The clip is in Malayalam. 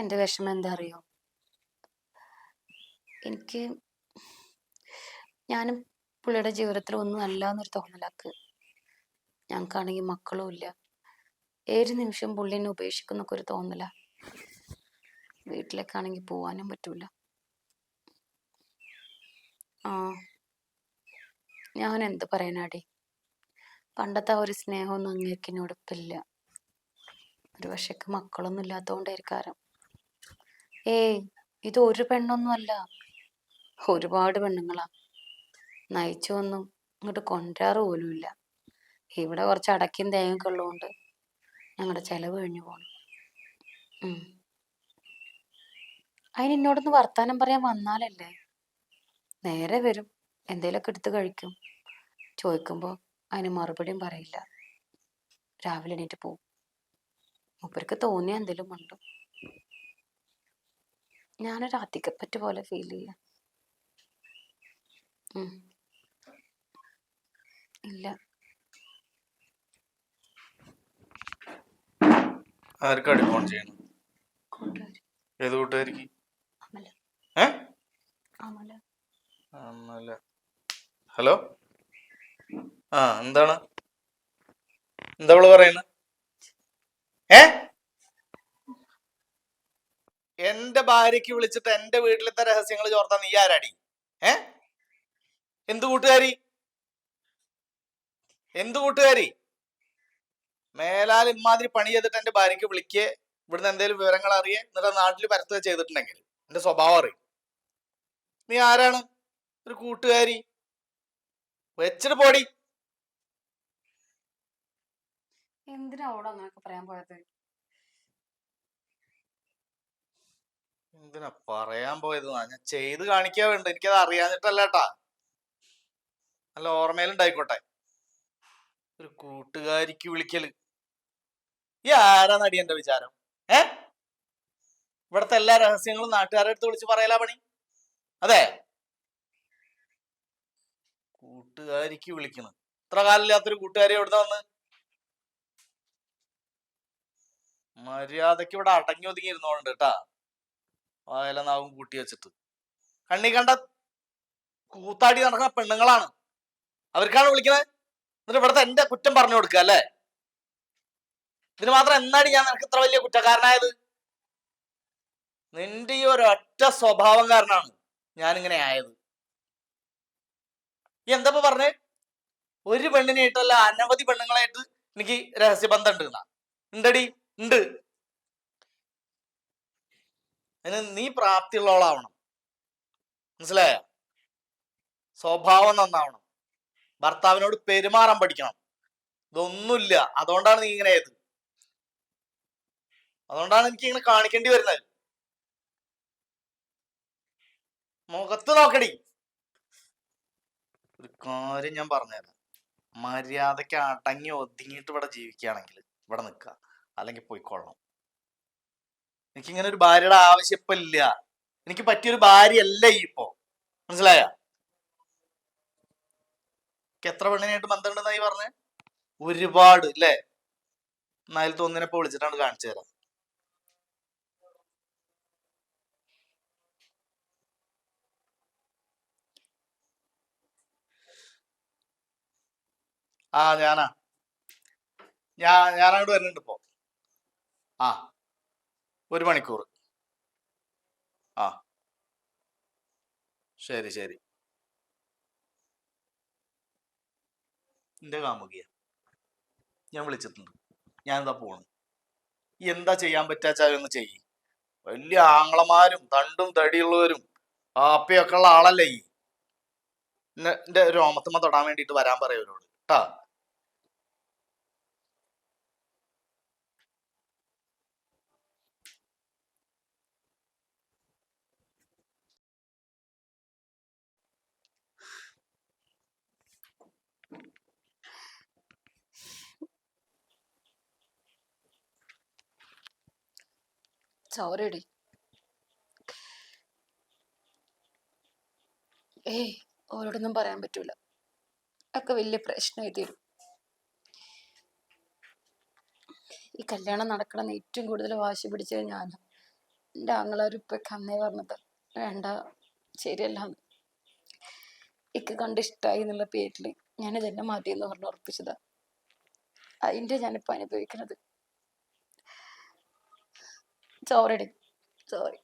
എന്റെ വിഷമം എന്താ അറിയോ എനിക്ക് ഞാനും പുള്ളിയുടെ ജീവിതത്തിൽ ഒന്നും അല്ല എന്നൊരു തോന്നലാക്ക് ഞങ്ങൾക്കാണെങ്കിൽ മക്കളും ഇല്ല. ഏത് നിമിഷം പുള്ളി എന്നെ ഉപേക്ഷിക്കുന്നൊക്കെ ഒരു തോന്നല. വീട്ടിലേക്കാണെങ്കിൽ പോവാനും പറ്റൂല. ആ ഞാൻ എന്ത് പറയാനാടി? പണ്ടത്തെ ഒരു സ്നേഹമൊന്നും അങ്ങേക്ക് എന്നോട് ഇപ്പം ഇല്ല ഒരു പക്ഷേക്ക് മക്കളൊന്നും ഇല്ലാത്തതുകൊണ്ടായിരിക്കാരം ഏയ് ഇത് ഒരു പെണ്ണൊന്നുമല്ല. ഒരുപാട് പെണ്ണുങ്ങളാ. നയിച്ചൊന്നും ഇങ്ങോട്ട് കൊണ്ടുവരാറ് പോലുമില്ല ഇവിടെ കുറച്ച് അടക്കും തേങ്ങയൊക്കെ ഉള്ളതുകൊണ്ട് ഞങ്ങളുടെ ചെലവ് കഴിഞ്ഞു ഉം. അതിന് എന്നോടൊന്ന് വർത്താനം പറയാൻ വന്നാലല്ലേ? നേരെ വരും. എന്തേലൊക്കെ എടുത്ത് കഴിക്കും. ചോദിക്കുമ്പോൾ അതിന് മറുപടിയും പറയില്ല. രാവിലെ എണീറ്റ് പോവും. മൂപ്പർക്ക് തോന്നിയ എന്തേലും ഉണ്ടോ ഞാനൊരു അധികപ്പറ്റ് പോലെ ഫീൽ ചെയ്യാം. ഇല്ല. ഫോൺ ചെയ്യണം? ഏത് കൂട്ടുകാരിക്ക്? ഹലോ? ആ എന്താണ്? എന്താ പറയുന്നത് ഏ? എന്റെ ഭാര്യക്ക് വിളിച്ചിട്ട് എന്റെ വീട്ടിലത്തെ രഹസ്യങ്ങൾ ചോർത്താൻ നീ ആരാടി? ഏ? എന്ത് കൂട്ടുകാരി? എന്ത് കൂട്ടുകാരി? മേലാൽ ഇമാതിരി പണി ചെയ്തിട്ട് എന്റെ ഭാര്യക്ക് വിളിക്കേ. ഇവിടുന്ന് എന്തെങ്കിലും വിവരങ്ങൾ അറിയേ. എന്നിട്ട് നാട്ടിൽ പരത്തുക ചെയ്തിട്ടുണ്ടെങ്കിൽ. എന്റെ സ്വഭാവം അറിയും. നീ ആരാണ്? ഒരു കൂട്ടുകാരി. വെച്ചിട്ട് പോടി. എന്തിനാ അവളോട് അങ്ങനെയൊക്കെ പറയാൻ പോയത്? എന്തിനാ പറയാൻ പോയത്? ഞാൻ ചെയ്ത് കാണിക്കാൻ വേണ്ട എനിക്കത് അറിയാഞ്ഞിട്ടല്ല കേട്ടാ നല്ല ഓർമ്മയിലുണ്ടായിക്കോട്ടെ ഒരു കൂട്ടുകാരിക്ക് വിളിക്കൽ. ഈ ആരാ നടി എന്റെ വിചാരം? ഏ? ഇവിടത്തെ എല്ലാ രഹസ്യങ്ങളും നാട്ടുകാരുടെ അടുത്ത് വിളിച്ച് പറയലാ പണി. അതെ. കൂട്ടുകാരിക്ക് വിളിക്കണം. ഇത്ര കാലമില്ലാത്തൊരു കൂട്ടുകാരി എവിടുന്ന വന്ന്? മര്യാദയ്ക്ക് ഇവിടെ അടങ്ങി ഒതുങ്ങി ഇരുന്നോണ്ട് കേട്ടാ. വായലനാവും കൂട്ടി വെച്ചിട്ട്. കണ്ണി കണ്ട കൂത്താടി നടക്കുന്ന പെണ്ണുങ്ങളാണ്. അവർക്കാണ് വിളിക്കുന്നത് എന്നിട്ട് ഇവിടുത്തെ എന്റെ കുറ്റം പറഞ്ഞു കൊടുക്കുക അല്ലേ? ഇതിന് മാത്രം എന്നാടി ഞാൻ നിനക്ക് ഇത്ര വലിയ കുറ്റക്കാരനായത്? നിന്റെ ഈ ഒരു ഒറ്റ സ്വഭാവം കാരണമാണ് ഞാനിങ്ങനെ ആയത്. എന്താ പറഞ്ഞേ? ഒരു പെണ്ണിനായിട്ടല്ല അനവധി പെണ്ണുങ്ങളായിട്ട് എനിക്ക് രഹസ്യബന്ധം ഉണ്ട് ഉണ്ടടി ഉണ്ട്. അതിന് നീ പ്രാപ്തിയുള്ളവളാവണം. മനസ്സിലായ? സ്വഭാവം നന്നാവണം. ഭർത്താവിനോട് പെരുമാറാൻ പഠിക്കണം. ഇതൊന്നുമില്ല. അതുകൊണ്ടാണ് നീ ഇങ്ങനെ ആയത് അതുകൊണ്ടാണ് എനിക്ക് ഇങ്ങനെ കാണിക്കേണ്ടി വരുന്നത്. മുഖത്ത് നോക്കടി. ഒരു കാര്യം ഞാൻ പറഞ്ഞുതരാം. മര്യാദയ്ക്ക് അടങ്ങി ഒതുങ്ങിയിട്ട് ഇവിടെ ജീവിക്കുകയാണെങ്കിൽ ഇവിടെ നിൽക്കുക. അല്ലെങ്കിൽ പോയിക്കൊള്ളണം. എനിക്കിങ്ങനെ ഒരു ഭാര്യയുടെ ആവശ്യപ്പില്ല ഇല്ല എനിക്ക് പറ്റിയൊരു ഭാര്യയല്ല ഈ ഇപ്പോ. മനസ്സിലായ? എത്ര പെണ്ണിനായിട്ട് ബന്ധമുണ്ടെന്നായി പറഞ്ഞേ? ഒരുപാട് അല്ലേ നാലിൽ തോന്നിനപ്പോ വിളിച്ചിട്ടാണ് കാണിച്ചു തരാം. ആ ഞാനാ. ഞാൻ ഞാനങ്ങോട്ട് വരുന്നുണ്ട് ഇപ്പോ. ആ. ഒരു മണിക്കൂർ. ആ. ശരി ശരി. എന്റെ കാമുകിയ. ഞാൻ വിളിച്ചിട്ടുണ്ട്. ഞാൻ എന്താ പോണ്. എന്താ ചെയ്യാൻ പറ്റാച്ചാ ഒന്ന് ചെയ്യ്. വലിയ ആങ്ങളമാരും തണ്ടും തടിയുള്ളവരും ആപ്പയൊക്കെ ഉള്ള ആളല്ലേ ഈ? എന്റെ രോമത്തുമ്മ തൊടാൻ വേണ്ടിട്ട് വരാൻ പറയവരോട് കേട്ടാ സോറിയടി ഏയ് ഓരോടൊന്നും പറയാൻ പറ്റൂല. ഒക്കെ വലിയ പ്രശ്നമായി തീരും ഈ കല്യാണം നടക്കണമെന്ന് ഏറ്റവും കൂടുതൽ വാശി പിടിച്ചത് ഞാൻ എന്റെ ആങ്ങളാരും ഇപ്പൊക്കെ അന്നേ പറഞ്ഞത് വേണ്ട ശരിയല്ല ഇക്ക് കണ്ട് ഇഷ്ടമായി എന്നുള്ള പേരിൽ ഞാൻ ഇതെന്നെ മതി എന്ന് പറഞ്ഞ് ഉറപ്പിച്ചതാണ് അതിന്റെ ഞാനിപ്പോൾ അനുഭവിക്കുന്നത് it's. Sorry.